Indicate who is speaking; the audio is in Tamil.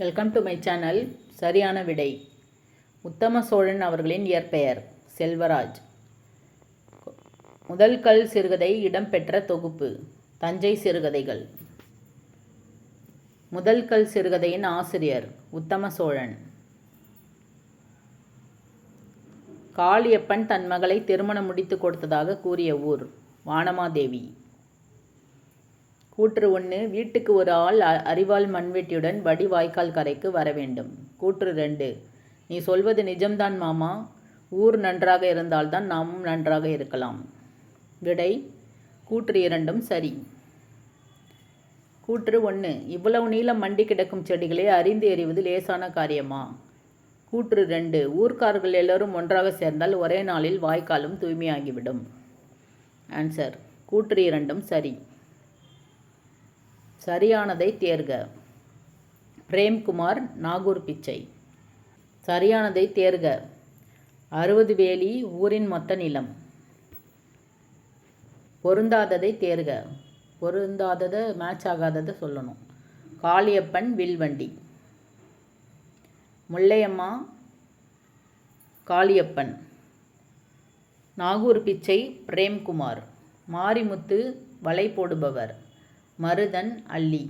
Speaker 1: வெல்கம் டு மை சேனல் சரியான விடை உத்தம சோழன் அவர்களின் இயற்பெயர் செல்வராஜ் முதல் கல் சிறுகதை இடம்பெற்ற தொகுப்பு தஞ்சை சிறுகதைகள். முதல் கல் சிறுகதையின் ஆசிரியர் உத்தம சோழன். காளியப்பன் தன் மகளை திருமணம் முடித்து கொடுத்ததாக கூறிய ஊர் வானமாதேவி. கூற்று ஒன்று வீட்டுக்கு ஒரு ஆள் அ- மண்வெட்டியுடன் வடி வாய்க்கால் கரைக்கு வர வேண்டும். கூற்று ரெண்டு நீ சொல்வது நிஜம்தான் மாமா. ஊர் நன்றாக இருந்தால்தான் நாமும் நன்றாக இருக்கலாம். விடை கூற்று இரண்டும் சரி. கூற்று ஒன்று இவ்வளவு நீளம் மண்டி கிடக்கும் செடிகளை அறிந்து எறிவது லேசான காரியமா? கூற்று ரெண்டு ஊர்க்காரர்கள் எல்லோரும் ஒன்றாக சேர்ந்தால் ஒரே நாளில் வாய்க்காலும் தூய்மையாகிவிடும். ஆன்சர் கூற்று இரண்டும் சரி. சரியானதை தேர்க. பிரேம்குமார் நாகூர் பிச்சை. சரியானதை தேர்க. அறுபது வேலி ஊரின் மொத்த நிலம். பொருந்தாததை தேர்க. பொருந்தாததை மேட்ச் ஆகாததை சொல்லணும். காளியப்பன் வில்வண்டி. முல்லையம்மா காளியப்பன். நாகூர் பிச்சை பிரேம்குமார். மாரிமுத்து வலை போடுபவர். மருதன் அள்ளி.